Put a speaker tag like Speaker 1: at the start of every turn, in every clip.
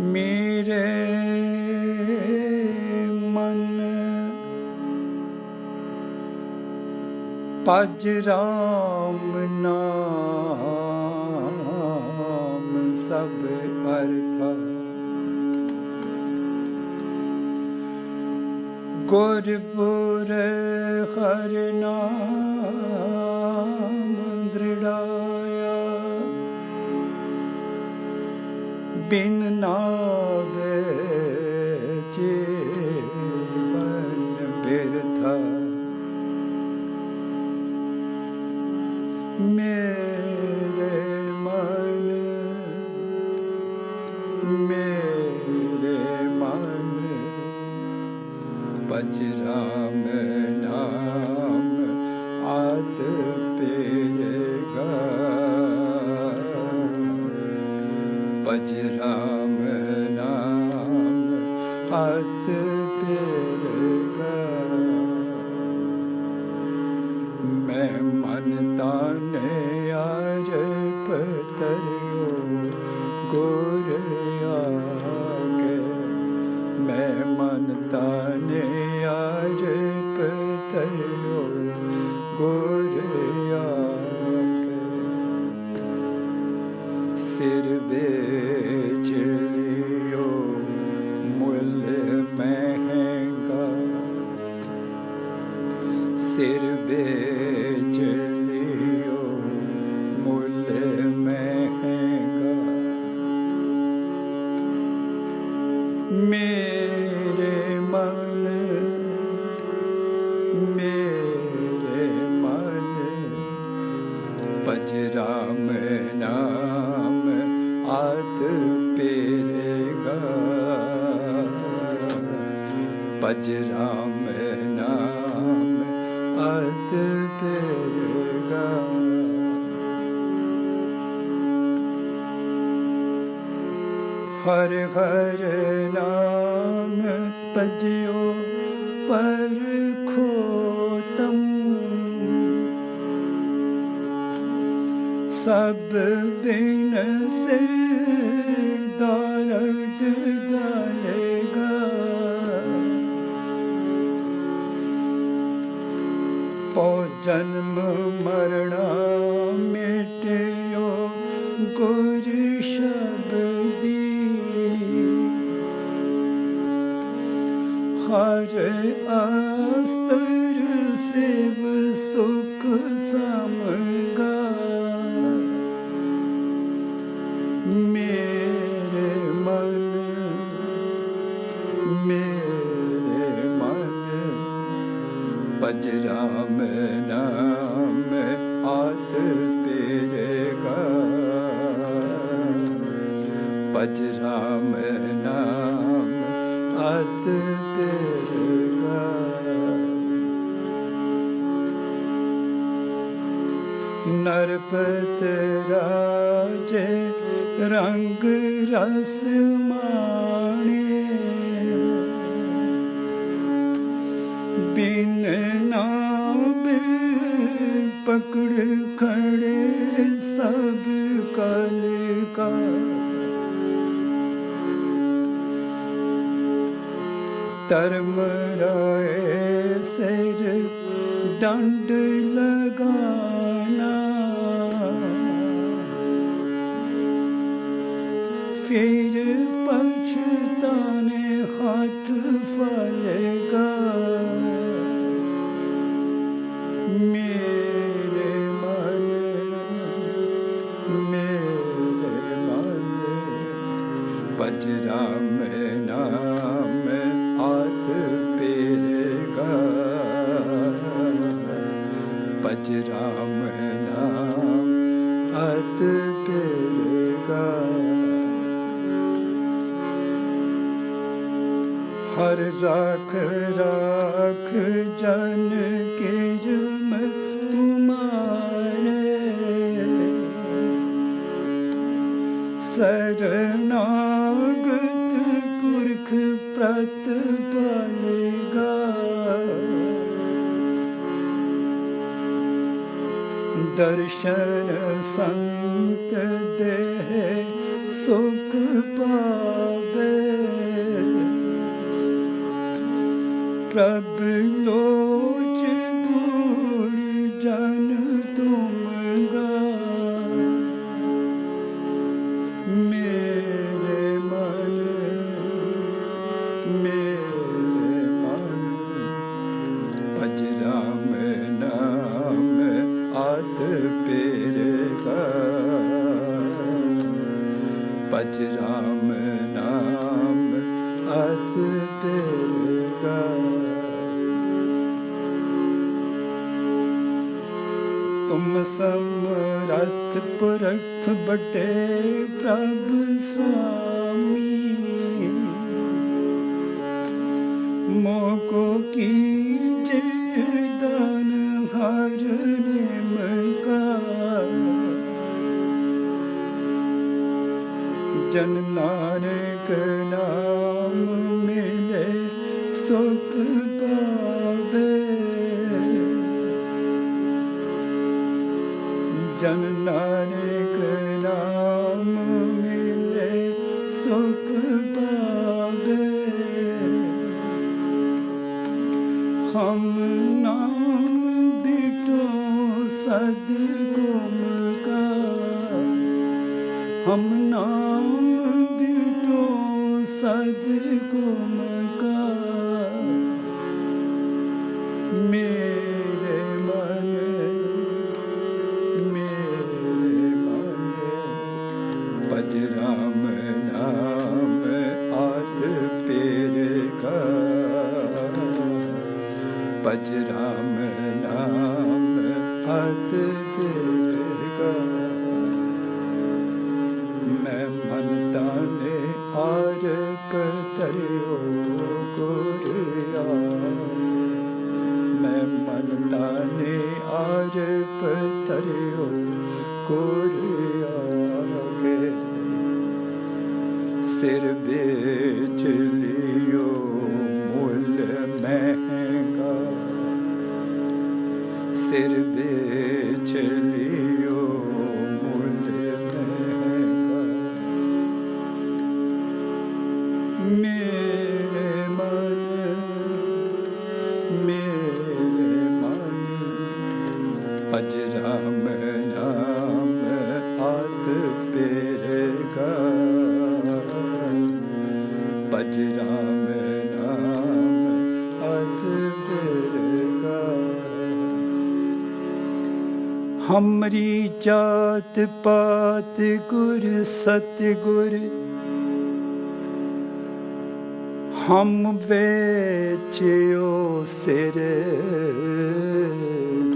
Speaker 1: ਮੇਰੇ ਮਨ ਪਜ ਰਾਮ ਨਾਮ ਸਭ ਅਰਥਾ। ਗੁਰਪੁਰ ਹਰ ਨਾਮ ਦ੍ਰਿੜਾ। ਬਿਨ ਨਾਵੇ ਜੀਵਨ ਬਿਰਥਾ। ਮੇਰੇ ਬਚ ਰਾਮ ਨਾਮ ਆਤ ਪੇਗਾ ਮੈਂ ਮਨ ਤਾਨੇ ਆਜ ਪਤਰਿਓ ਸਿਰ ਵੇਚ ਲਿਓ, ਮੁੱਲ ਮਹਿੰਗਾ। ਸਿਰ ਵੇਚ ਲਿਓ, ਮੁੱਲ ਮਹਿੰਗਾ। ਮੇਰੇ ਮਨ ਮੇਰੇ ਮਨ ਭਜ ਰਾਮ ਨਾਮ ਭਜ ਰਾਮ ਨਾਮ ਆਤ ਪੇਰੇਗਾ ਹਰ ਹਰ ਨਾਮ ਭਜਿਓ ਪਰ ਖੋਤਮ। ਸਭ ਬਿਨ ਸੇ ਪੋ ਜਨਮ ਮਰਣਾ ਮਿਟਿਓ ਗੁਰ ਸ਼ਬਦੀ ਹਰ ਅਸਤਰ ਭਜ ਰਾਮ ਨਾਮ ਆਤ ਪੇਰੇਗਾ ਨਰਪਤ ਰਾਜੇ ਰੰਗ ਰਸ ਮਾਣੇ ਬਿਨ ਨਾਮ ਪਕੜ ਖੜੇ ਸਭ ਕਲ ਕਾ ਧਰਮ ਰਾਏ ਸਿਰ ਡੰਡ ਲਗਾਨਾ ਫਿਰ ਪਛਤਾਨੇ ਹੱਥ ਫਲੇ। ਭਜ ਰਾਮ ਨਾਮ ਅਤ ਪੇਰੇਗਾ ਹਰ ਰਾਖ ਰਾਖ ਜਨ ਕੇ ਜਮ ਤੁਮਾਰੇ। ਸ਼ਰਨਾ ਦਰਸ਼ਨ ਸੰਤ ਦੇ ਸੁਖ ਪਾਵੇ ਪ੍ਰਭ ਲੋਚ ਪੂਰ ਜਨ ਤੁਮਗਾ ਮੇ ਅਜ ਰਾਮ ਨਾਮ ਅਤ ਬਿਰਗਾ ਤੁਮ ਸਮਰਥ ਪੁਰਖ ਬਟੇ ਪ੍ਰਭ ਸੁਆਮੀ। ਮੋਕੋ ਕੀ ਜੇ ਦਾਨ ਹਰਨੇ ਜਨ ਨਾਨਕ ਨਾਮ ਮਿਲੇ ਸੁਖ ਪਾਵੇ। ਜਨ ਨਾਨਕ ਨਾਮ ਮਿਲੇ ਸੁਖ ਪਾਵੇ। ਹਮ ਨਾਮ ਬਿਟੋ ਸਦੇ ਹਮ ਨਾਮ ਦਿਟੋ ਸਦ ਕੁਮਕਾ ਮੇਰੇ ਮਨ ਮੇਰੇ ਮਨ ਭਜ ਰਾਮ ਨਾਮ ਆਤ ਪੇਰੇ ਕਾ ਭਜ ਰਾਮ ਨਾਮ ਆਤ ਪੇਰੇ ਨਾਨਕ ਧਰਿਓ ਗੁਰਿਆ ਮੈਂ ਮਨ ਤਾਨੇ ਆਰਪ ਧਰਿਓ ਗੁਰਿਆ ਕੇ ਸਿਰ ਵਿੱਚ ਲਿਓ ਮੁੱਲ ਮਹਿੰਗਾ ਸਿਰ ਵਿੱਚ ਲਿਓ हमरी जात पात गुर सतगुर हम ਵੇਚਿਓ ਸਿਰ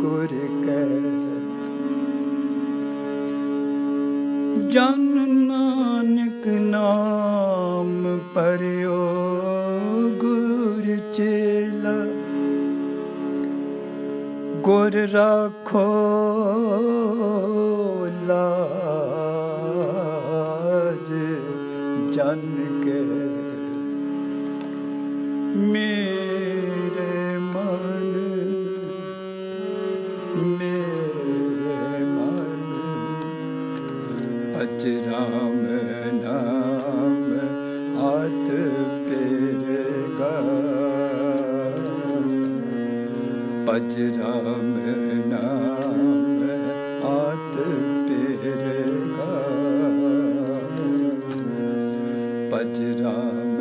Speaker 1: ਗੁਰ ਕੈ ਜਨ ਨਾਨਕ ਨਾਮ ਪਰਿਓ ਗੁਰ ਚੇਲਾ ਗੁਰ ਰਾਖੋ ਭਜ ਰਾਮ ਨਾਮ ਆਤ ਪੇਰਗਾ ਭਜ ਰਾਮ ਨਾਮ ਆਤ ਪੇਰਗਾ ਭਜ ਰਾਮ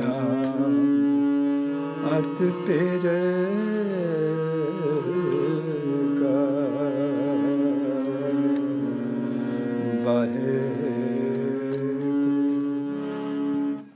Speaker 1: ਨਾਮ ਆਤ ਪੇਰਗਾ